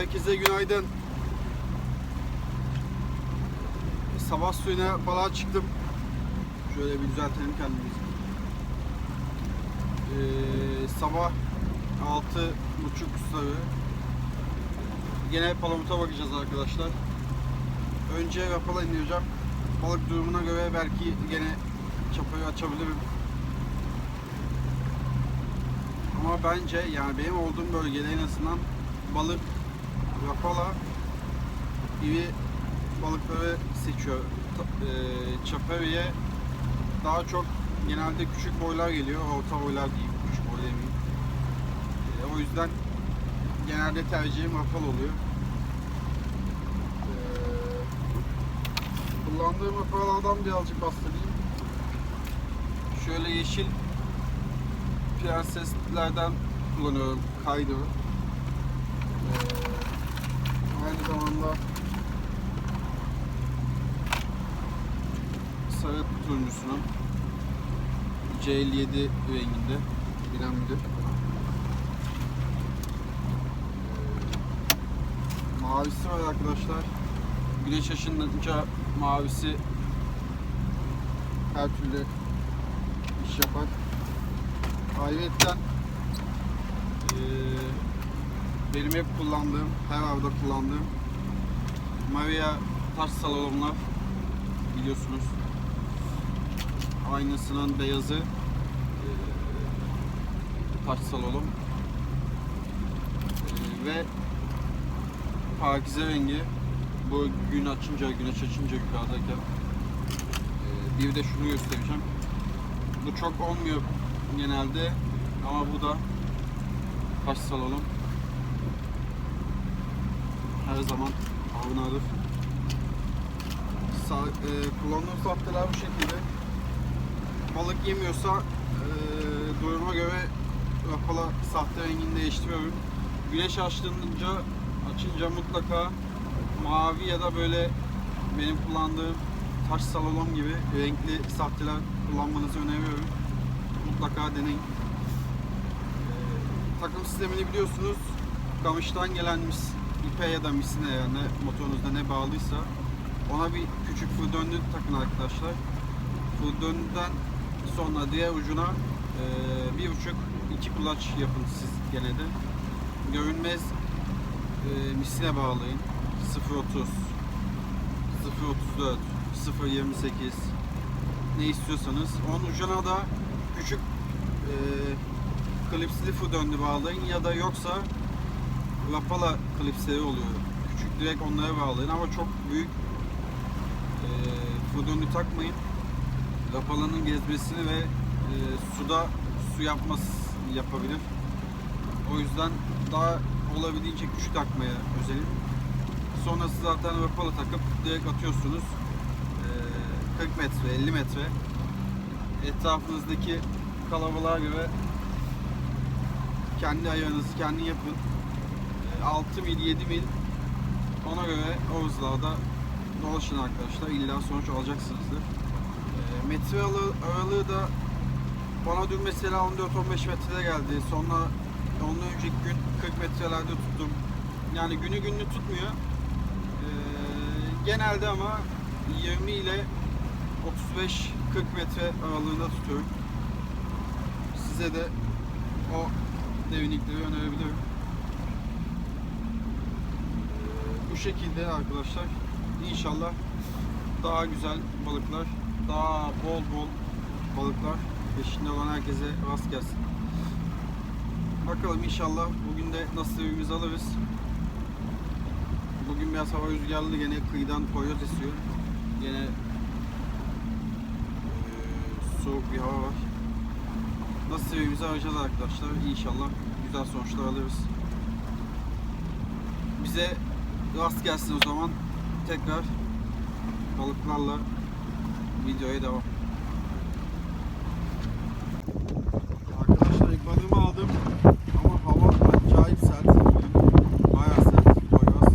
Herkese günaydın. Sabah suyuna balığa çıktım. Şöyle bir düzeltelim kendimizi. Ee, sabah altı buçuk suları. Gene palamuta bakacağız arkadaşlar. Önce rapala indireceğim. Balık durumuna göre belki gene çapayı açabilirim. Ama bence yani benim olduğum bölgede en azından balık, rapala gibi balıkları seçiyor. E, çapariye daha çok genelde küçük boylar geliyor. Orta boylar diyeyim. Küçük boy demeyeyim. E, o yüzden genelde tercihim rapal oluyor. E, kullandığım rapalardan birazcık bahsedeyim. Şöyle yeşil prenseslerden kullanıyorum kaydı. Ee, aynı zamanda sarı turuncusunun C57 renginde bilen bilir. Ee, mavisi var arkadaşlar. Güneş ışınlanınca mavisi her türlü iş yapar. Ayrıca benim hep kullandığım, her avda kullandığım Maria taş salonlar biliyorsunuz. Aynısının beyazı taş salonum ve pakize rengi bu gün açınca, güneş açınca yukarıdayken bir de şunu göstereceğim. Bu çok olmuyor genelde ama bu da taş salonum her zaman avını alır. Sa e, kullandığım sahteler bu şekilde. Balık yemiyorsa e, duruma göre rapala sahte rengini değiştiriyorum. Güneş açtığında açınca mutlaka mavi ya da böyle benim kullandığım taş salon gibi renkli sahteler kullanmanızı öneriyorum. Mutlaka deneyin. E, takım sistemini biliyorsunuz. Kamıştan gelen mis, ipe ya da misine yani motorunuzda ne bağlıysa ona bir küçük fır döndü takın arkadaşlar. Fır döndüden sonra diğer ucuna e, bir buçuk iki kulaç yapın siz gene de. Görünmez e, misine bağlayın. 0.30 0.34 0.28 ne istiyorsanız. Onun ucuna da küçük e, klipsli fır döndü bağlayın ya da yoksa Rapala klipsleri oluyor. Küçük direkt onlara bağlayın ama çok büyük e, fırdönü takmayın. Rapalanın gezmesini ve e, suda su yapması yapabilir. O yüzden daha olabildiğince küçük takmaya özenin. Sonrası zaten rapala takıp direkt atıyorsunuz. E, 40 metre, 50 metre etrafınızdaki kalabalığa göre kendi ayarınızı kendi yapın. 6 mil 7 mil ona göre o hızlarda dolaşın arkadaşlar illa sonuç alacaksınızdır. E, metre aralığı, da bana dün mesela 14-15 metrede geldi. Sonra ondan önceki gün 40 metrelerde tuttum. Yani günü gününü tutmuyor. E, genelde ama 20 ile 35-40 metre aralığında tutuyorum. Size de o derinlikleri önerebilirim. bu şekilde arkadaşlar. İnşallah daha güzel balıklar daha bol bol balıklar peşinde olan herkese rast gelsin. Bakalım inşallah bugün de nasibimizi alırız. Bugün biraz hava rüzgarlı gene kıyıdan koyot esiyor. Gene eee, soğuk bir hava var. Nasibimizi arayacağız arkadaşlar? İnşallah güzel sonuçlar alırız. Bize rast gelsin o zaman. Tekrar balıklarla videoya devam. Arkadaşlar ilk balığımı aldım. Ama hava acayip sert. Bayağı sert. Boyaz.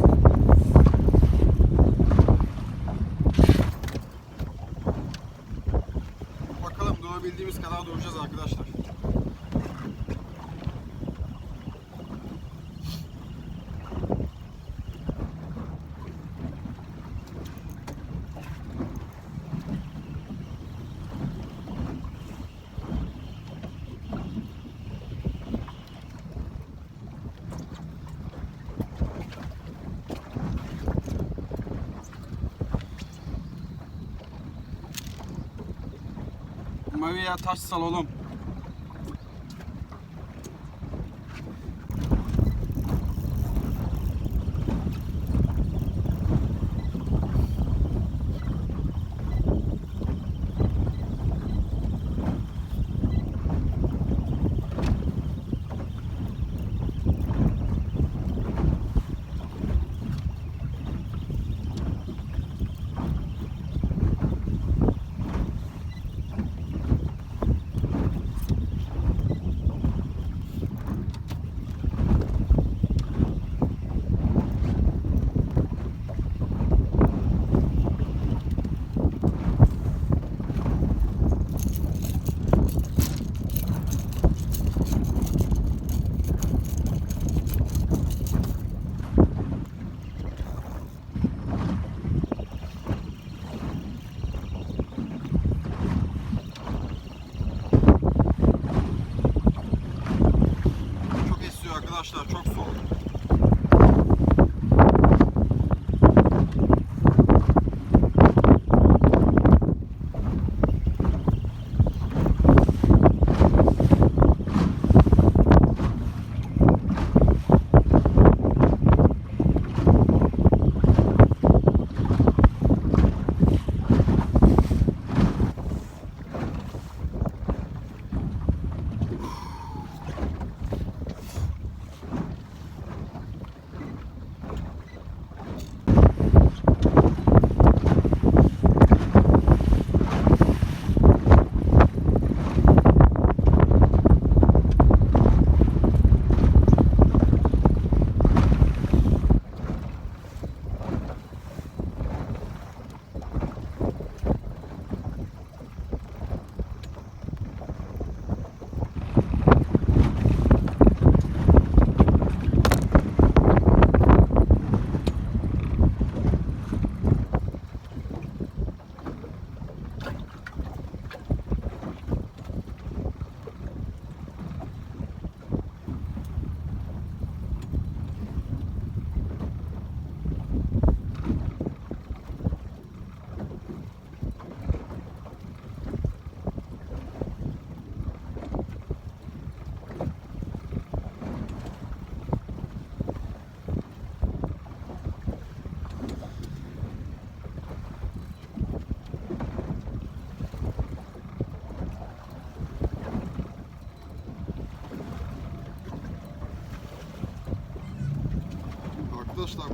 Bakalım durabildiğimiz kadar duracağız arkadaşlar. Mavi'ye taş sal oğlum.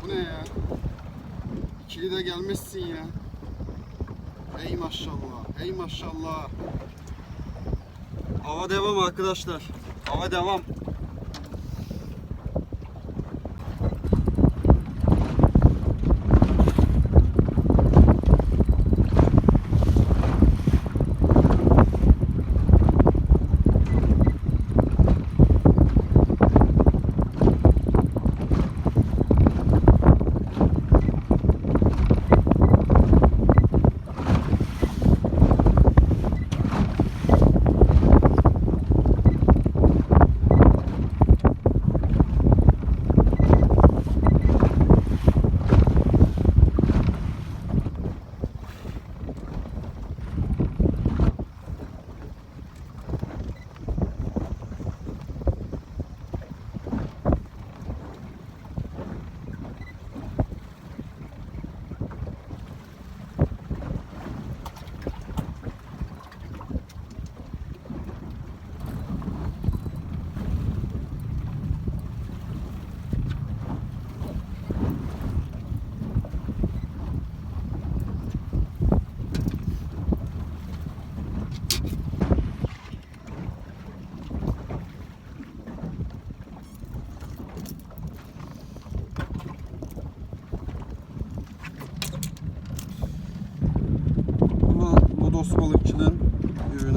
Bu ne ya? İkili de gelmezsin ya. Ey maşallah, ey maşallah. Hava devam arkadaşlar. Hava devam.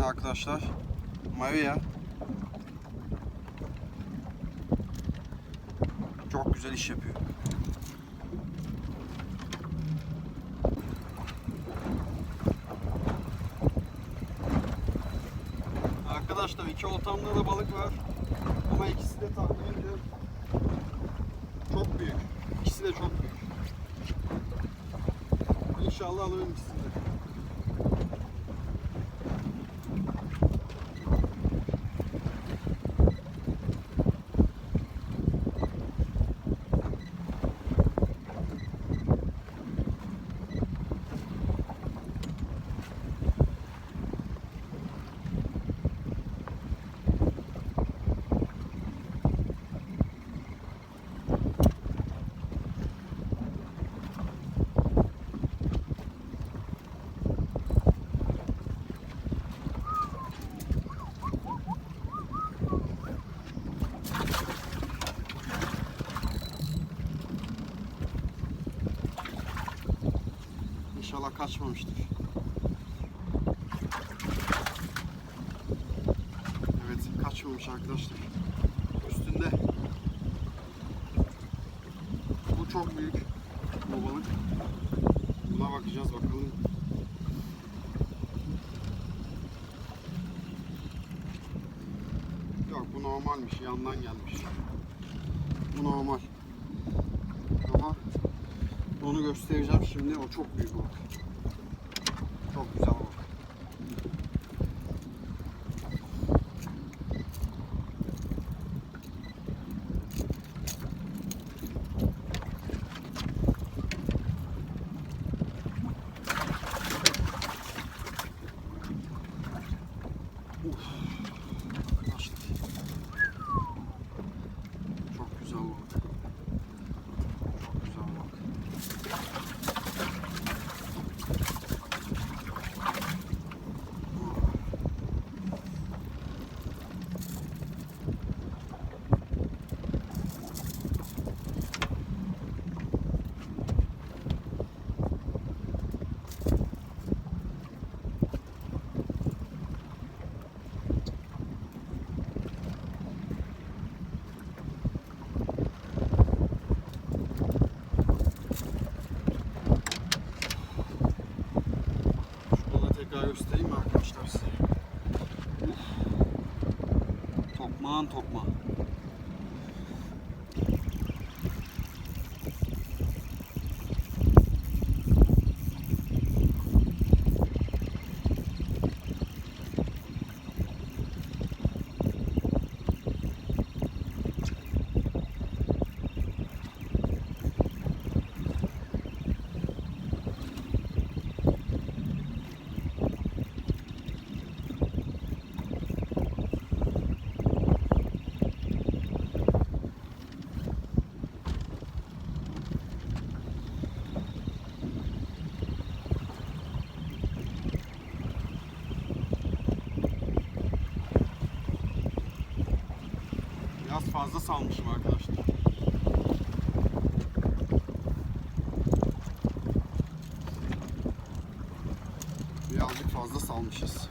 Ürünü arkadaşlar. Maria. Çok güzel iş yapıyor. Arkadaşlar iki oltamda da balık var. Ama ikisi de tahminimce çok büyük. İkisi de çok büyük. İnşallah alırım ikisini de. İnşallah kaçmamıştır. Evet kaçmamış arkadaşlar. Üstünde. Bu çok büyük. Bu balık. Buna bakacağız bakalım. Yok bu normalmiş. Yandan gelmiş. Bu normal. Ama onu göstereceğim şimdi. O çok büyük balık. Çok güzel balık. Uf. Arkadaşlar. Çok güzel balık. Çok güzel balık. Şurada da tekrar göstereyim mi arkadaşlar size? Uf. Tokmağın tokmağı. Biraz fazla salmışım arkadaşlar. Birazcık fazla salmışız.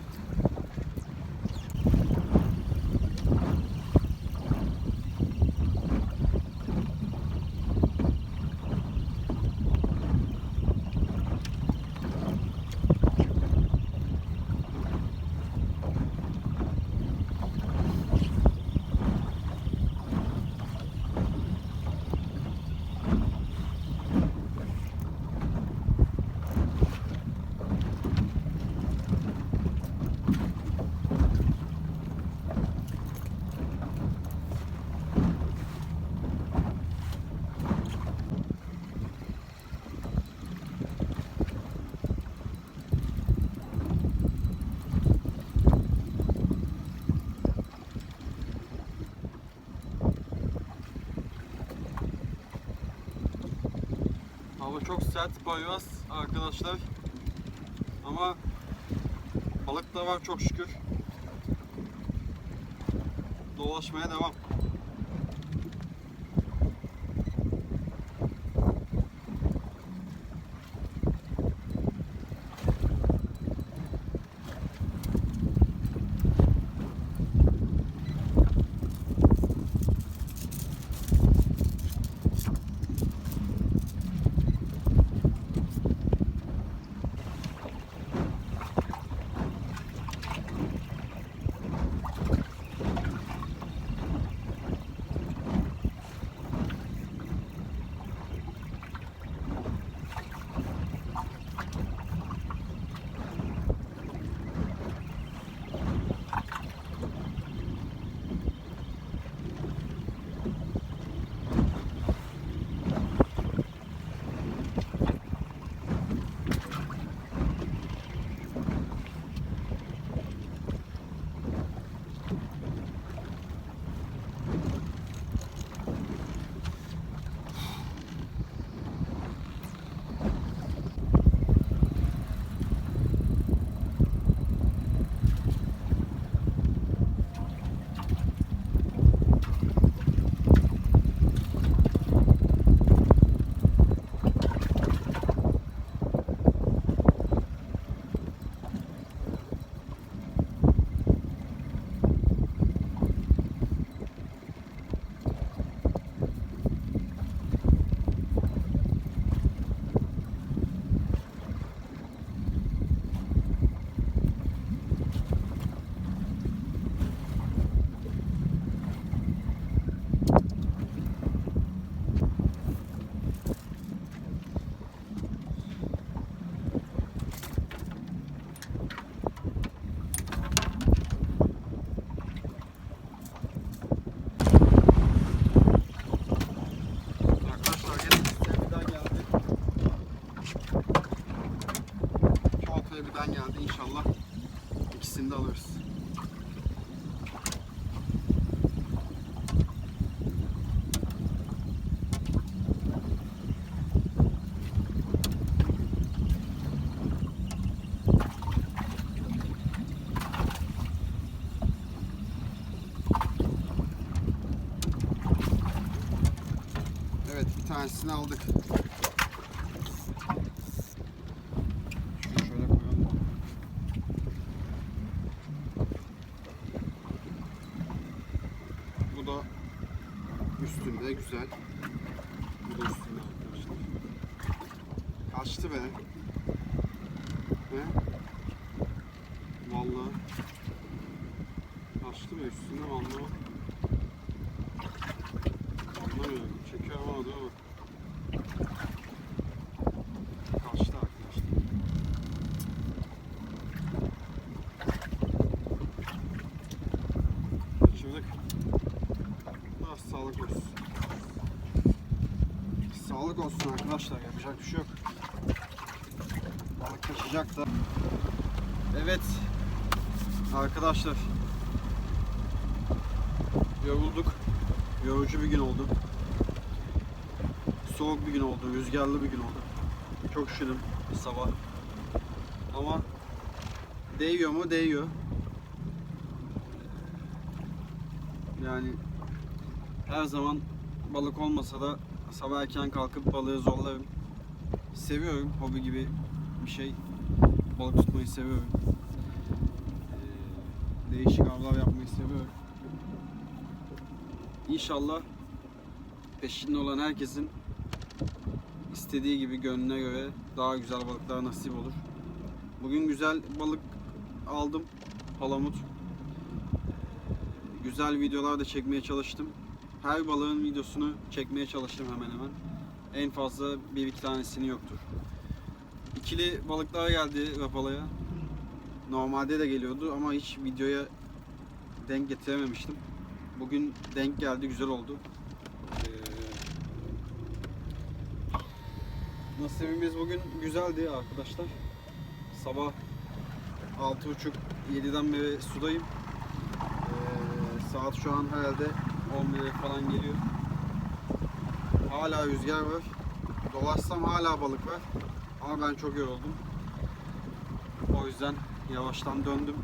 Hava çok sert bayraz arkadaşlar. Ama balık da var çok şükür. Dolaşmaya devam. Tanesini aldık. Bu da üstünde güzel. Bu da üstünde arkadaşlar. Kaçtı be. He? Vallahi. Kaçtı be üstünde anlamadım. Anlamıyorum. Çekiyor ama değil arkadaşlar. Yapacak bir şey yok. Balık kaçacak da. Evet. Arkadaşlar. Yorulduk. Yorucu bir gün oldu. Soğuk bir gün oldu, rüzgarlı bir gün oldu. Çok üşüdüm sabah. Ama değiyor mu? Değiyor. Yani her zaman balık olmasa da sabah erken kalkıp balığı zorlarım. Seviyorum hobi gibi bir şey. Balık tutmayı seviyorum. Ee, Değişik avlar yapmayı seviyorum. İnşallah peşinde olan herkesin istediği gibi gönlüne göre daha güzel balıklar nasip olur. Bugün güzel balık aldım. Palamut. Güzel videolar da çekmeye çalıştım. Her balığın videosunu çekmeye çalıştım hemen hemen. En fazla bir iki tanesini yoktur. İkili balıklar geldi Rapala'ya. Normalde de geliyordu ama hiç videoya denk getirememiştim. Bugün denk geldi, güzel oldu. Ee, nasibimiz bugün güzeldi arkadaşlar. Sabah 6.30-7'den beri sudayım. Ee, saat şu an herhalde 11'e falan geliyor. Hala rüzgar var. Dolaşsam hala balık var. Ama ben çok yoruldum. O yüzden yavaştan döndüm.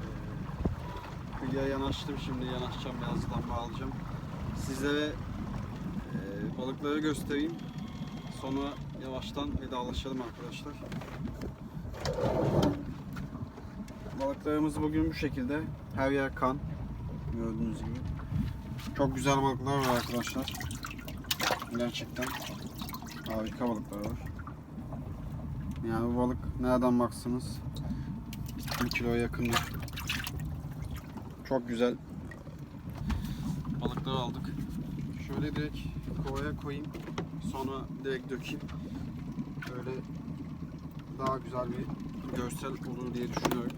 Ee, Kıyıya yanaştım şimdi yanaşacağım birazdan bağlayacağım. Sizlere e, balıkları göstereyim. Sonra yavaştan vedalaşalım arkadaşlar. Balıklarımız bugün bu şekilde. Her yer kan. Gördüğünüz gibi. Çok güzel balıklar var arkadaşlar. Gerçekten harika balıklar var. Yani bu balık nereden baksanız 1 kiloya yakındır. Çok güzel balıklar aldık. Şöyle direkt kovaya koyayım. Sonra direkt dökeyim. Böyle daha güzel bir görsel olur diye düşünüyorum.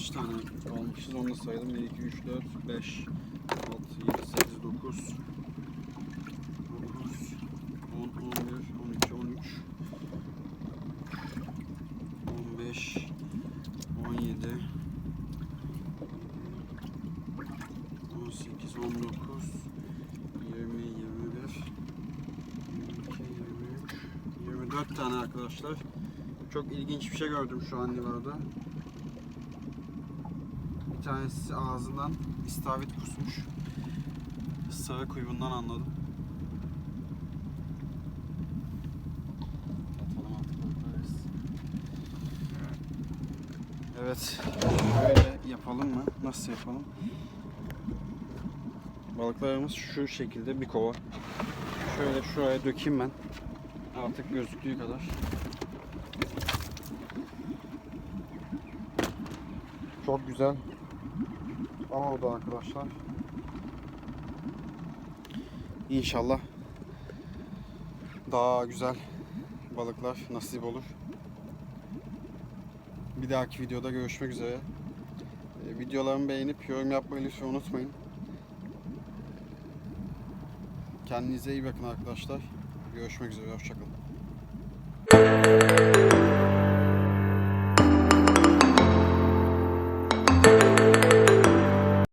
Kaç tane almışız onu sayalım. 1, 2, 3, 4, 5, 6, 7, 8, 9, 9, 10, 11, 12, 13, 15, 17, 18, 19, 20, 21, 22, 23, 24 tane arkadaşlar. Çok ilginç bir şey gördüm şu an livarda. Tanesi ağzından istavrit kusmuş. Sarı kuyruğundan anladım. Atalım artık bakarız. Evet. Böyle yapalım mı? Nasıl yapalım? Balıklarımız şu şekilde bir kova. Şöyle şuraya dökeyim ben. Artık gözüktüğü kadar. Çok güzel. Ama o da arkadaşlar. İnşallah daha güzel balıklar nasip olur. Bir dahaki videoda görüşmek üzere. Ee, Videolarımı beğenip yorum yapmayı lütfen unutmayın. Kendinize iyi bakın arkadaşlar. Görüşmek üzere. Hoşçakalın.